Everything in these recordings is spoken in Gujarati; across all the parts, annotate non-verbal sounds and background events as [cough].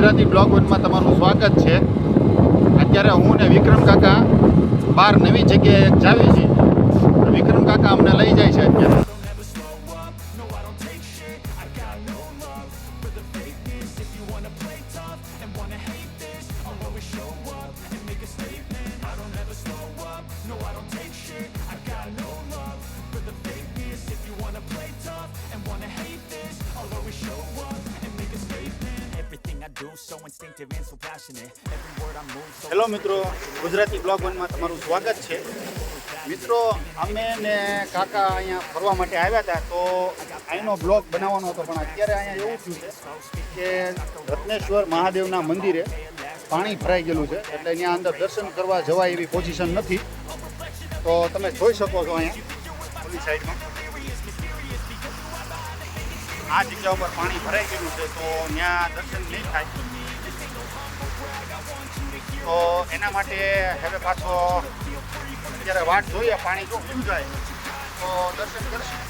ગુજરાતી બ્લોગ વનમાં તમારું સ્વાગત છે. અત્યારે હું ને વિક્રમ કાકા બહાર નવી જગ્યાએ જાવી છીએ. વિક્રમ કાકા અમને લઈ જાય છે અત્યારે. હેલો મિત્રો. ગુજરાતી બ્લોગ વનમાં તમારું સ્વાગત છે. મિત્રો, અમે ને કાકા અહીંયા ફરવા માટે આવ્યા હતા, તો અહીંનો બ્લોગ બનાવવાનો હતો, પણ અત્યારે અહીંયા એવું થયું છે કે રત્નેશ્વર મહાદેવના મંદિરે પાણી ભરાઈ ગયેલું છે, એટલે ત્યાં અંદર દર્શન કરવા જવાય એવી પોઝિશન નથી. તો તમે જોઈ શકો છો અહીંયા, ઓલી સાઈડમાં આ જગ્યા ઉપર પાણી ભરાઈ ગયેલું છે, તો ત્યાં દર્શન નહીં થાય. તો એના માટે હવે પાછો અત્યારે વાટ જોઈએ, પાણી જો પીવું જાય તો દર્શન કરશું.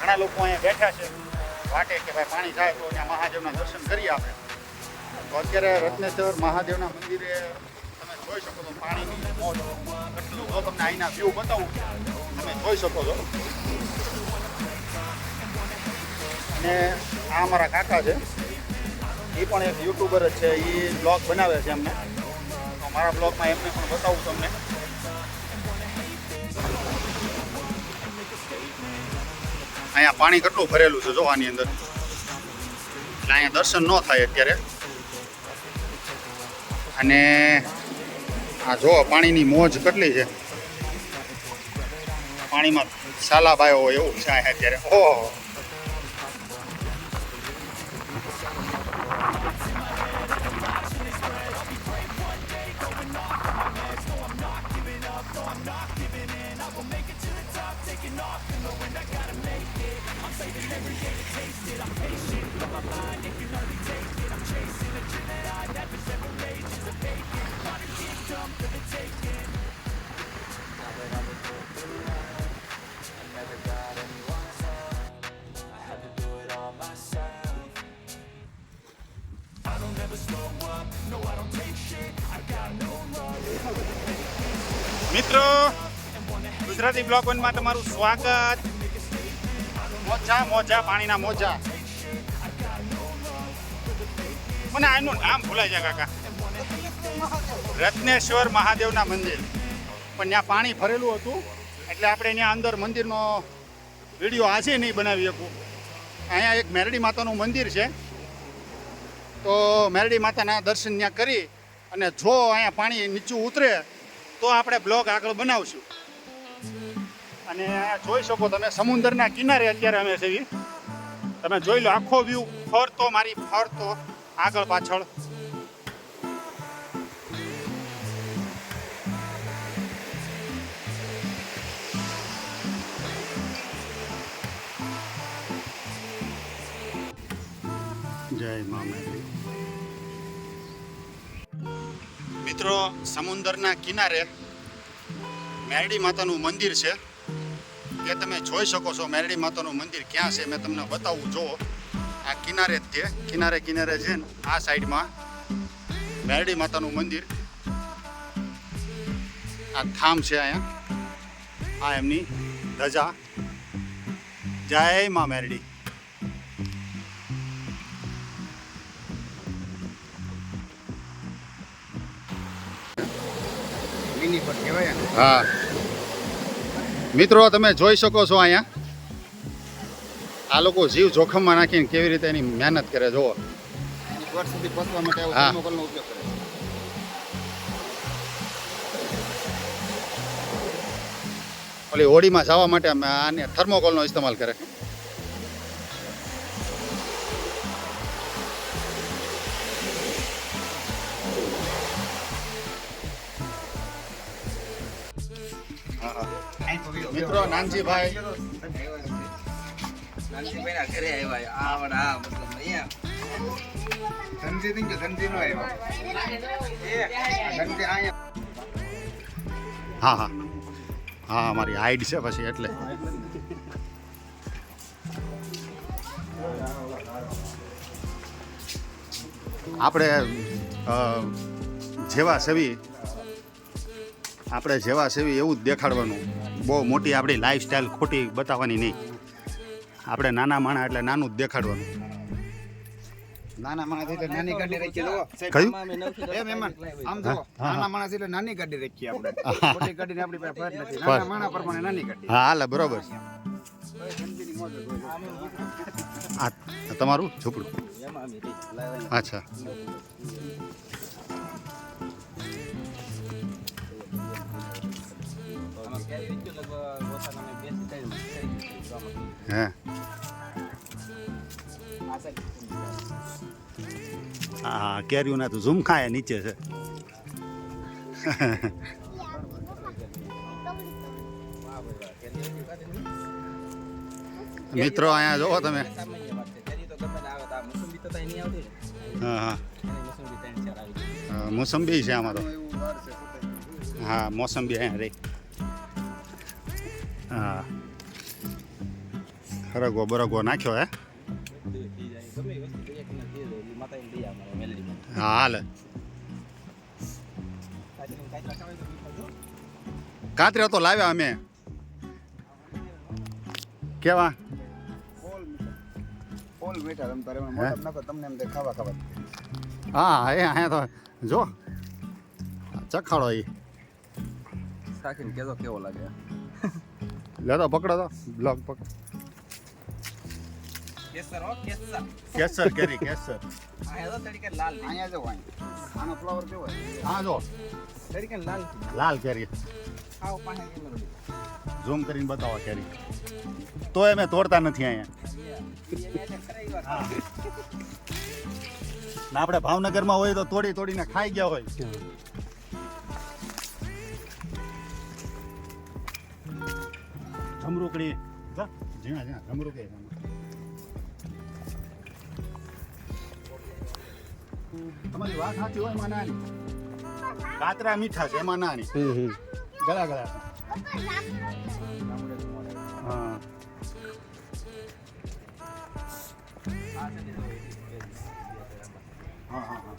ઘણા લોકો અહીંયા બેઠા છે. વાટે કે ભાઈ પાણી જાય તો ત્યાં મહાદેવના દર્શન કરીએ આપણે. તો અત્યારે રત્નેશ્વર મહાદેવના મંદિરે તમે જોઈ શકો છો પાણીની મોજ. કેટલું તો તમને અહીંના વ્યૂ બતાવું, તમે જોઈ શકો છો. અને આ અમારા કાકા છે. એ પણ એક યુટ્યુબર જ છે એ બ્લોગ બનાવે છે એમને. તો મારા બ્લોગમાં એમને પણ બતાવું તમને. અહીંયા પાણી કેટલું ભરેલું છે, જો આની અંદર. એટલે અહીંયા દર્શન ન થાય અત્યારે. અને આ જો, પાણીની મોજ કેટલી છે. પાણીમાં સાલા હોય એવું છે અત્યારે. ઓહો. મિત્રો ગુજરાતી બ્લોગ વનમાં તમારું સ્વાગત મોજા મોજા, પાણીના મોજા. મને આનું નામ ભૂલાઈ જાય કાકા. રત્નેશ્વર મહાદેવના મંદિર. પણ ત્યાં પાણી ભરેલું હતું, એટલે આપણે ત્યાં અંદર મંદિરનો વીડિયો આજે નહીં બનાવી શકું. અહીંયા એક મેરડી માતાનું મંદિર છે. તો મેરડી માતાના દર્શન ત્યાં કરી અને જો અહીંયા પાણી નીચું ઉતરે, તો આપણે બ્લોગ આગળ બનાવશું. અને જોઈ શકો તમે, સમુદ્રના કિનારે અત્યારે અમે છીએ. તમે જોઈ લો, આખો વ્યૂ ફરતો, મારી ફરતો, આગળ પાછળ. જય મા મેરી મિત્રો, સમુદ્રના કિનારે મેરડી માતાનું મંદિર છે. એ તમે જોઈ શકો છો મેરડી માતાનું મંદિર ક્યાં છે મેં તમને બતાવું. જો આ કિનારે જ છે. કિનારે કિનારે છે ને આ સાઈડમાં મેરડી માતાનું મંદિર. આ થામ છે અહીંયા. આ એમની ધજા. જય મા મેરડી. મિની પર કહેવાય હા. મિત્રો તમે જોઈ શકો છો અહીંયા. આ લોકો જીવ જોખમમાં નાખીને કેવી રીતે એની મહેનત કરે જુઓ. ઓલી હોડીમાં જવા માટે અમે આને થર્મોકોલનો ઇસ્તેમાલ કરે. નાનજીભાઈ. નાનજીભાઈના ઘરે આવ્યા આ વડા આ મતલબ અહીંયા. ધનજી થઈ ધનજી નો આવ્યો. હા હા. હા અમારી હાઈડ છે પછી એટલે. આપણે જેવા સેવી આપણે જેવા સેવી એવું જ દેખાડવાનું. બહુ મોટી આપણી લાઈફસ્ટાઈલ ખોટી બતાવવાની નહીં. આપણે નાના માણા એટલે નાનું જ દેખાડવાનું. નાના માણસ એટલે નાની ગાડી રાખી જુઓ. કયું? એ મહેમાન આમ જુઓ. નાના માણસ એટલે નાની ગાડી રાખીએ આપણે. મોટી ગાડીને આપણી પાસે ફરજ નથી. નાના માણસ પ્રમાણે નાની ગાડી. હા હાલે બરોબર. આ આ તમારું ઝૂંપડું. અચ્છા. હે. હા કેરીઓના તો ઝુમખા એ નીચે છે. મિત્રો અહીંયા જોવો તમે. મોસંબી છે આમાં તો. હા, મોસંબી અહીંયા રહી હા. ખરગવો બરગવો નાખ્યો, હે? હા, હાલ. કાતરા તો લાવ્યા અમે. કેવા? હા? એ અહીંયા તો જો. ચખાડો એ કેવો લાગે. લેતો પકડો તો. બ્લોક પકડ. કેસર હો કેસર. કેસર કેરી કેસર. આયા હેલો તરીકે લાલ. આયા જો આનો ફ્લાવર કેવો હોય હા જો. તરીકે લાલ. લાલ કેરી. ખાવ પાહે કેમ ઝૂમ કરીને બતાવો કેરી. તો અમે તોડતા નથી અહીંયા. ના આપણે ભાવનગરમાં હોય તો તોડી તોડીને ખાઈ ગયા હોય. જમરૂકડી જા, ઝીણા ઝીણા તમારી વાત સાચી હોય એમાં નાની. કાતરા મીઠા છે એમાં નાની. ગળા ગળા. હા. હા હા હા.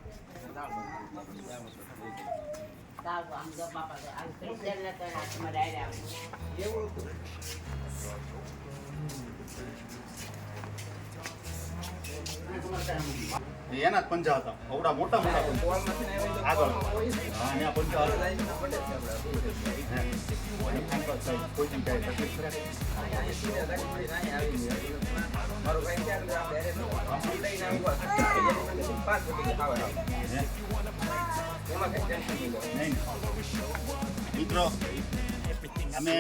એના જ હતા. આવડા મોટા મોટા. મિત્રો. અમે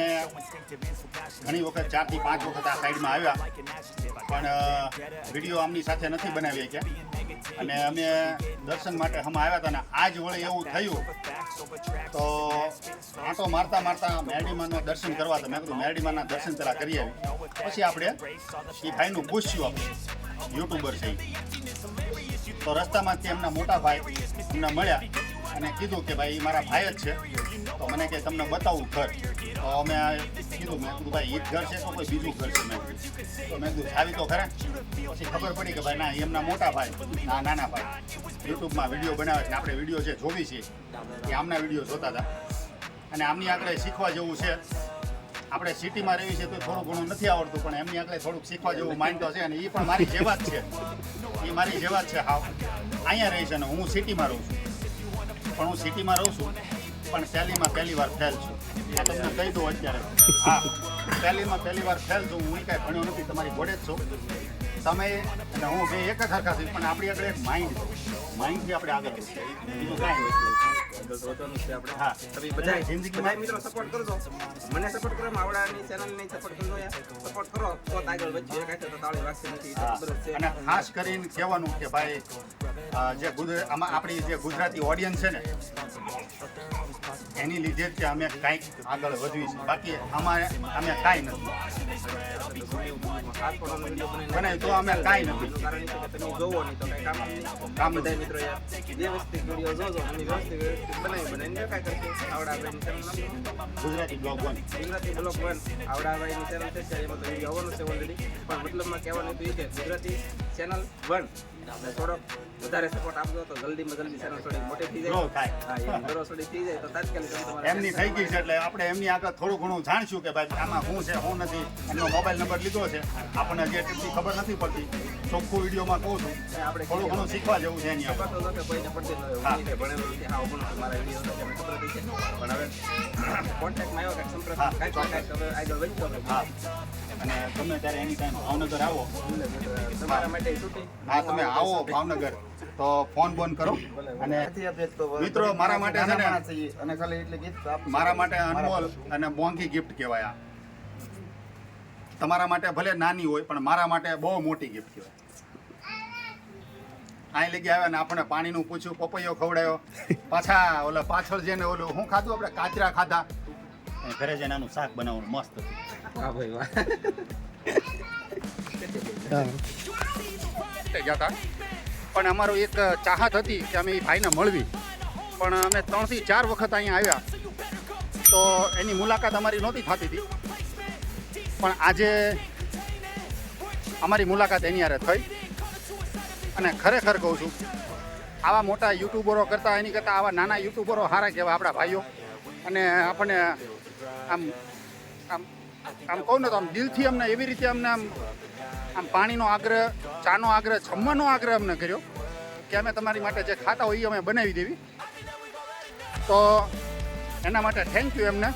ઘણી વખત ચારથી પાંચ વખત આ સાઈડમાં આવ્યા, પણ વીડિયો આમની સાથે નથી બનાવી શક્યા અને અમે દર્શન માટે હમ આવ્યા હતા ને આજ વળે એવું થયું. તો આંટો મારતા મારતા મેરડીમાના દર્શન કરવા હતા. મેં કીધું મેરડીમાના દર્શન પેલા કરી આવી પછી આપણે એ ભાઈનું પૂછ્યું આપણે, યુટ્યુબર છે તો રસ્તામાંથી એમના મોટા ભાઈ એમને મળ્યા અને કીધું કે ભાઈ મારા ભાઈ જ છે. તો મને કે, તમને બતાવું ઘર. તો અમે આ કીધું, મેં કીધું, ભાઈ જ ઘર છે તો કોઈ બીજું ઘર છે મેં. તો મેં કીધું, આવી તો ખરા. પછી ખબર પડી કે, ભાઈ, ના એમના મોટા ભાઈ, ના, નાના ભાઈ. યુટ્યુબમાં વીડિયો બનાવે છે આપણે વીડિયો જે જોવી છે, એ આમના વીડિયો જોતા હતા. અને આમની આગળ શીખવા જેવું છે. આપણે સિટીમાં રહેવી છે તો થોડું ઘણું નથી આવડતું, પણ એમની આગળ થોડુંક શીખવા જેવું માનતો છે અને એ પણ મારી જેવા જ છે. એ મારી જેવા જ છે, હાવ. અહીંયા રહી છે ને હું સિટીમાં રહું છું. પણ હું સિટીમાં રહું છું પણ પહેલીમાં પહેલી વાર ફેલ છું. આ તમને કહી દઉં અત્યારે. હા પહેલીમાં પહેલી વાર ફેલ છું. હું કાંઈ ભણ્યો નથી તમારી ઘોડે જ છું. તમે અને હું બે એક જ હરખા પણ આપણી આગળ એક માઇન્ડ માઇન્ડથી આપણે આગળ. બીજું કાંઈ નથી. જિંદગીમાં- મિત્રો સપોર્ટ કરજો. મને સપોર્ટ કરો માવડાની ચેનલ સપોર્ટ કરજો સપોર્ટ કરો તો આગળ વધીએ. કાંઈ તો તાળી વાગશે નથી એ તો હા. ખબર જ છે અને ખાસ કરીને કહેવાનું કે ભાઈ જે આપણી જે ગુજરાતી ઓડિયન્સ છે ને એની લીધે જ અમે કાંઈક આગળ વધવી છે. બાકી અમારે અમે કાંઈ નથી. બનાવી તો અમે કાંઈ નથી. કામ જ બધા મિત્રો યાર વ્યવસ્થિત વીડિયો જોજો અમે વ્યવસ્થિત વ્યવસ્થિત બનાવી બનાવીને કરશું. Channel Gujarati blog one Gujarati blog one channel છે ત્યારે એમાં તો વીડિયો આવવાનો છે ઓલરેડી પણ મતલબમાં કહેવાનું તો એ છે ગુજરાતી ચેનલ વન એટલે થોડોક વધારે સપોર્ટ આપજો તો જલ્દીમાં જલ્દી ચેનલ થોડી મોટી થઈ જાય. થાય. હા એ [laughs] ગ્રો થોડી થઈ જાય તો તાત્કાલિક તમારે એમની થઈ ગઈ છે એટલે આપણે એમની આગળ થોડું ઘણું જાણશું કે ભાઈ આમાં શું છે શું નથી. એમનો મોબાઈલ નંબર લીધો છે. આપણને જે એટલી ખબર નથી પડતી. ચોખ્ખું વિડીયોમાં કહું છું. આપણે થોડું ઘણું શીખવા જેવું છે એની આગળ કોઈને પડતી નથી ભણેલો નથી, હા, પણ મારા વીડિયો છે, ખબર હતી પણ હવે કોન્ટેક્ટમાં આવ્યો કે સંપ્રદાય. કાંઈક કાંઈક હવે આગળ વધ્યો હા. અને ગમે ત્યારે એની ટાઈમ ભાવનગર આવો તમારા માટે હા તમે આવો ભાવનગર તો ફોન બોન કરો. અને મિત્રો, મારા માટે છે ને- અને ખાલી એટલે ગીત મારા માટે અનમોલ અને મોંઘી ગિફ્ટ કહેવાય આ. તમારા માટે ભલે નાની હોય પણ મારા માટે બહુ મોટી ગિફ્ટ કહેવાય. અહીં લગી આવ્યા ને આપણે પાણીનું પૂછ્યું પપૈયો ખવડાયો. પાછા ઓલા પાછળ જઈને ઓલું હું ખાધું આપણે? કાચરા ખાધા. અહીં ઘરે જઈને આનું શાક બનાવવાનું મસ્ત હતું હા ભાઈ વાહ. ગયા હતા પણ અમારો એક ચાહત હતી કે અમે એ ભાઈને મળવી. પણ અમે ત્રણથી ચાર વખત અહીંયા આવ્યા. તો એની મુલાકાત અમારી નહોતી થતી હતી. પણ આજે અમારી મુલાકાત એની હારે થઈ. અને ખરેખર કહું છું આવા મોટા યુટ્યુબરો કરતાં એની કરતાં આવા નાના યુટ્યુબરો સારા કહેવાય આપણા ભાઈઓ. અને આપણને આમ આમ આમ કહું ને તો આમ દિલથી અમને એવી રીતે અમને આમ આમ પાણીનો આગ્રહ, ચાનો આગ્રહ, જમવાનો આગ્રહ અમને કર્યો કે અમે તમારી માટે જે ખાતા હોય એ અમે બનાવી દેવી. તો એના માટે થેન્ક યુ એમને.